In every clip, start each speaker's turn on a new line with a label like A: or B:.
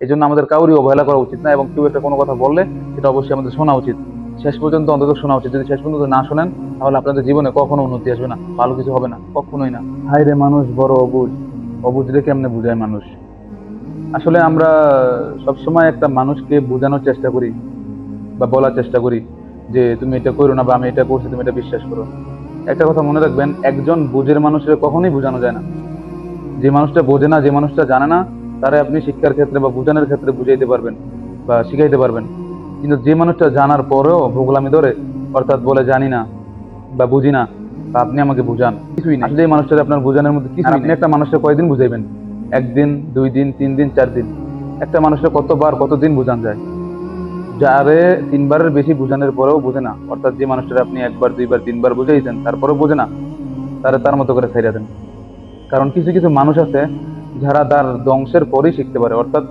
A: এই জন্য আমাদের কাউরই অবহেলা করা উচিত না এবং কেউ একটা কোনো কথা বললে সেটা অবশ্যই আমাদের শোনা উচিত। শেষ পর্যন্ত অন্তত শোনা উচিত। যদি শেষ পর্যন্ত না শোনেন, তাহলে আপনাদের জীবনে কখনো উন্নতি আসবে না। ভালো কিছু হবে না, কখনোই না। হাই রে মানুষ, বড় অবুজ। অবুঝ রে কেমনে বুঝায় মানুষ? আসলে আমরা সবসময় একটা মানুষকে বোঝানোর চেষ্টা করি বা বলার চেষ্টা করি যে, তুমি এটা করো না বা আমি এটা করছি, তুমি এটা বিশ্বাস করো। একটা কথা মনে রাখবেন, একজন বুঝের মানুষের কখনোই বোঝানো যায় না। যে মানুষটা বোঝে না, যে মানুষটা জানে না তারে আপনি শিক্ষার ক্ষেত্রে বা বোঝানোর ক্ষেত্রে বুঝাইতে পারবেন বা শিখাইতে পারবেন। কিন্তু যে মানুষটা জানার পরেও ভোগলামি ধরে অর্থাৎ বলে জানি না বা বুঝি না বা আপনি আমাকে বুঝান। কিছুই না আসলে এই মানুষটা আপনার বোঝানোর মধ্যে কিছু আপনি একটা মানুষটা কয়দিন বুঝাইবেন? একদিন দুই দিন তিন দিন চার দিন। একটা মানুষটা কতবার কতদিন বোঝান যায়? যারে তিনবারের বেশি বোঝানোর পরেও বোঝে না অর্থাৎ যে মানুষটা আপনি একবার দুইবার তিনবার বুঝাইছেন তারপরেও বোঝে না তারা তার মতো করে ছেড়ে দেন। কারণ কিছু কিছু মানুষ আছে যারা তার ধ্বংসের পরেই শিখতে পারে, অর্থাৎ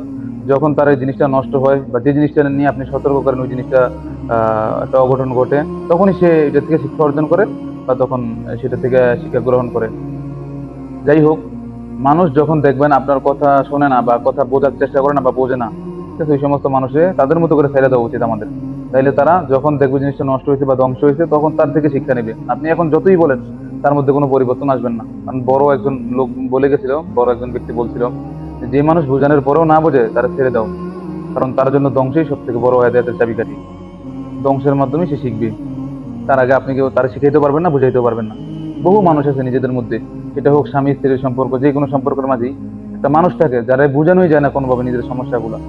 A: যখন তার এই জিনিসটা নষ্ট হয় বা যে জিনিসটা নিয়ে আপনি সতর্ক করেন, ওই জিনিসটা একটা অঘটন ঘটে, তখনই সে এটা থেকে শিক্ষা অর্জন করে বা তখন সেটা থেকে শিক্ষা গ্রহণ করে। যাই হোক, মানুষ যখন দেখবেন আপনার কথা শোনে না বা কথা বোঝার চেষ্টা করে না বা বোঝে না ওই সমস্ত মানুষে তাদের মতো করে ফেলে দেওয়া উচিত আমাদের। তাইলে তারা যখন দেখবে জিনিসটা নষ্ট হয়েছে বা ধ্বংস হয়েছে, তখন তার থেকে শিক্ষা নেবে। আপনি এখন যতই বলেন তার মধ্যে কোনো পরিবর্তন আসবেন না। কারণ বড় একজন লোক বলে গেছিল বড় একজন ব্যক্তি বলছিল যে, মানুষ বোঝানোর পরেও না বোঝে তারা ছেড়ে দাও। কারণ তার জন্য ধ্বংসই সব থেকে বড় হেদায়তের চাবিকাঠি। ধ্বংসের মাধ্যমে সে শিখবে। তার আগে আপনি কেউ তারা শিখাইতে পারবেন না বুঝাইতেও পারবেন না। বহু মানুষ আছে নিজেদের মধ্যে। সেটা হোক স্বামী স্ত্রীর সম্পর্ক যে কোনো সম্পর্কের মাঝেই একটা মানুষ থাকে যারা বোঝানোই যায় না কোনোভাবে নিজের সমস্যাগুলো।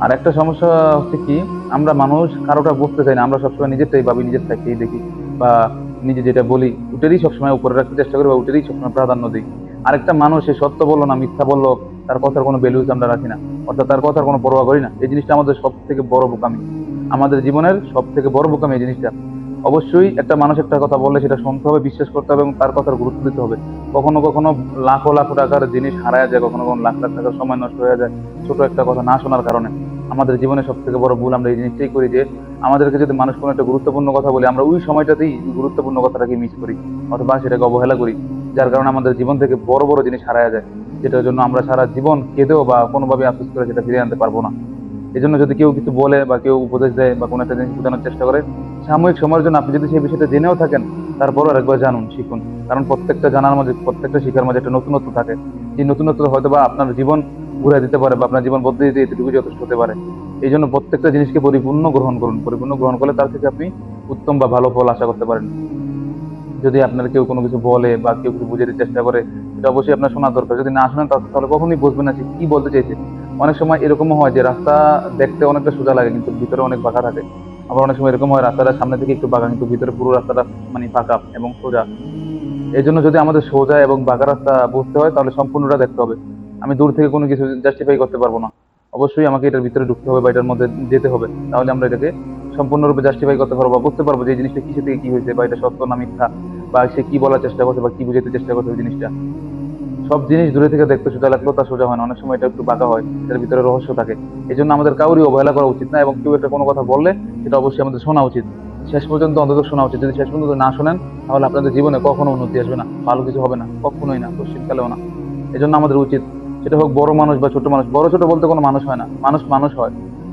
A: আর একটা সমস্যা হচ্ছে কি আমরা মানুষ কারোটা বুঝতে চাই না। আমরা সবসময় নিজেরটাই ভাবি নিজের থাকেই দেখি। বা নিজে যেটা বলি ওটারই সবসময় উপরে রাখতে চেষ্টা করি বা ওটারই সবসময় প্রাধান্য দিই। আরেকটা মানুষ সে সত্য বলল না, মিথ্যা বলল, তার কথার কোনো ভ্যালুজ আমরা রাখি না। অর্থাৎ তার কথার কোনো পরোয়া করি না। এই জিনিসটা আমাদের সব থেকে বড় বোকামি। আমাদের জীবনের সব থেকে বড় বোকামি এই জিনিসটা। অবশ্যই একটা মানুষ একটা কথা বললে সেটা শুনতে হবে, বিশ্বাস করতে হবে এবং তার কথার গুরুত্ব দিতে হবে। কখনো কখনো লাখো লাখো টাকার জিনিস হারায় যায়, কখনো কখনো লাখ লাখ টাকার সময় নষ্ট হয়ে যায় ছোট একটা কথা না শোনার কারণে। আমাদের জীবনে সব থেকে বড় ভুল আমরা এই জিনিসটাই করি যে আমাদেরকে যদি মানুষ কোনো একটা গুরুত্বপূর্ণ কথা বলে, আমরা ওই সময়টাতেই গুরুত্বপূর্ণ কথাটাকে মিস করি অথবা সেটাকে অবহেলা করি, যার কারণে আমাদের জীবন থেকে বড় বড় জিনিস হারায় যায়। যেটার জন্য আমরা সারা জীবন কেঁদেও বা কোনোভাবে আফসোস করে সেটা ফিরিয়ে আনতে পারব না। এই জন্য যদি কেউ কিছু বলে বা কেউ উপদেশ দেয় বা কোনো একটা জিনিস বোঝানোর চেষ্টা করে, সাময়িক সময়ের জন্য আপনি যদি সেই বিষয়টা জেনেও থাকেন, তারপরও আরেকবার জানুন, শিখুন। কারণ প্রত্যেকটা জানার মাঝে, প্রত্যেকটা শিখার মাঝে একটা নতুনত্ব থাকে। এই নতুনত্ব হয়তো বা আপনার জীবন ঘুরে দিতে পারে বা আপনার জীবন বদলে দিতে এতটুকু যথেষ্ট হতে পারে। এই জন্য প্রত্যেকটা জিনিসকে পরিপূর্ণ গ্রহণ করুন। পরিপূর্ণ গ্রহণ করলে তার থেকে আপনি উত্তম বা ভালো ফল আশা করতে পারেন। যদি আপনার কেউ কোনো কিছু বলে বা কেউ কিছু বুঝাতে চেষ্টা করে সেটা অবশ্যই আপনার শোনা দরকার। যদি না শোনেন, তাহলে কখনোই বুঝবেন না কি বলতে চাইছে। অনেক সময় এরকমও হয় যে রাস্তা দেখতে অনেকটা সোজা লাগে, কিন্তু ভিতরে অনেক বাঁকা থাকে। আবার অনেক সময় এরকম হয় রাস্তাটা সামনে থেকে একটু বাঁকা, কিন্তু ভিতরে পুরো রাস্তাটা মানে ফাঁকা এবং সোজা। এই জন্য যদি আমাদের সোজা এবং বাঁকা রাস্তা বুঝতে হয়, তাহলে সম্পূর্ণটা দেখতে হবে। আমি দূর থেকে কোনো কিছু জাস্টিফাই করতে পারব না। অবশ্যই আমাকে এটার ভিতরে ঢুকতে হবে বা এটার মধ্যে যেতে হবে। তাহলে আমরা এটাকে সম্পূর্ণরূপে জাস্টিফাই করতে পারব বা বুঝতে পারব যে এই জিনিসটা কিসে থেকে কি হয়েছে বা এটা সত্য না মিথ্যা বা সে কি বলার চেষ্টা করছে বা কি বুঝাতে চেষ্টা করছে ওই জিনিসটা। সব জিনিস দূরে থেকে দেখতে সোজা লাগলেও তা সোজা হয় না, অনেক সময় এটা একটু বাঁকা হয়, এটার ভিতরে রহস্য থাকে। এই জন্য আমাদের কাউরই অবহেলা করা উচিত না এবং কেউ একটা কোনো কথা বললে সেটা অবশ্যই আমাদের শোনা উচিত। শেষ পর্যন্ত অন্তত শোনা উচিত। যদি শেষ পর্যন্ত না শোনেন, তাহলে আপনাদের জীবনে কখনো উন্নতি আসবে না, ভালো কিছু হবে না, কখনোই না পশ্চিমকালেও না। এই জন্য আমাদের উচিত সেটা হোক বড় মানুষ বা ছোট মানুষ, বড় ছোট বলতে কোনো মানুষ হয় না। মানুষ মানুষ হয়।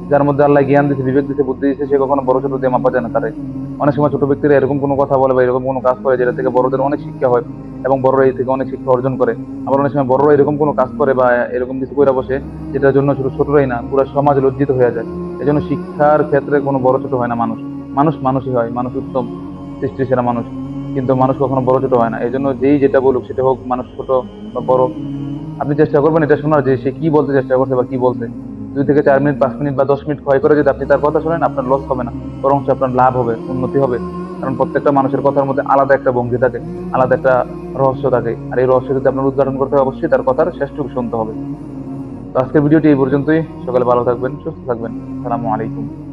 A: যার মধ্যে আল্লাহ জ্ঞান দিচ্ছে বিবেক দিচ্ছে বুদ্ধি দিচ্ছে সে কখনো বড় ছোট দিয়ে মাপা যায় না তারে অনেক সময় ছোট ব্যক্তিরা এরকম কোনো কথা বলে বা এরকম কোনো কাজ করে যেটা থেকে বড়দের অনেক শিক্ষা হয় এবং বড়রা এই থেকে অনেক শিক্ষা অর্জন করে। আবার অনেক সময় বড়রা এরকম কোনো কাজ করে বা এরকম কিছু করে বসে যেটার জন্য ছোট ছোটরাই না, পুরো সমাজ লজ্জিত হয়ে যায়। এই জন্য শিক্ষার ক্ষেত্রে কোনো বড় ছোট হয় না মানুষ। মানুষ মানুষই হয়, মানুষ উত্তম, সৃষ্টি সেরা মানুষ। কিন্তু মানুষ কখনো বড় ছোট হয় না। এই জন্য যেই যেটা বলুক, সেটা হোক মানুষ ছোট বা বড় আপনি চেষ্টা করবেন এটা শোনার যে সে কি বলতে চেষ্টা করছে বা কি বলছে। দুই থেকে চার মিনিট, পাঁচ মিনিট বা দশ মিনিট ক্ষয় করে যদি আপনি তার কথা শোনেন, আপনার লস হবে না। বরং আপনার লাভ হবে, উন্নতি হবে। কারণ প্রত্যেকটা মানুষের কথার মধ্যে আলাদা একটা ভঙ্গি থাকে, আলাদা একটা রহস্য থাকে। আর এই রহস্য যদি আপনার উদ্ঘাটন করতে হয়, অবশ্যই তার কথার শেষটুকু শুনতে হবে। তো আজকের ভিডিওটি এই পর্যন্তই। সকালে ভালো থাকবেন, সুস্থ থাকবেন। সালামু আলাইকুম।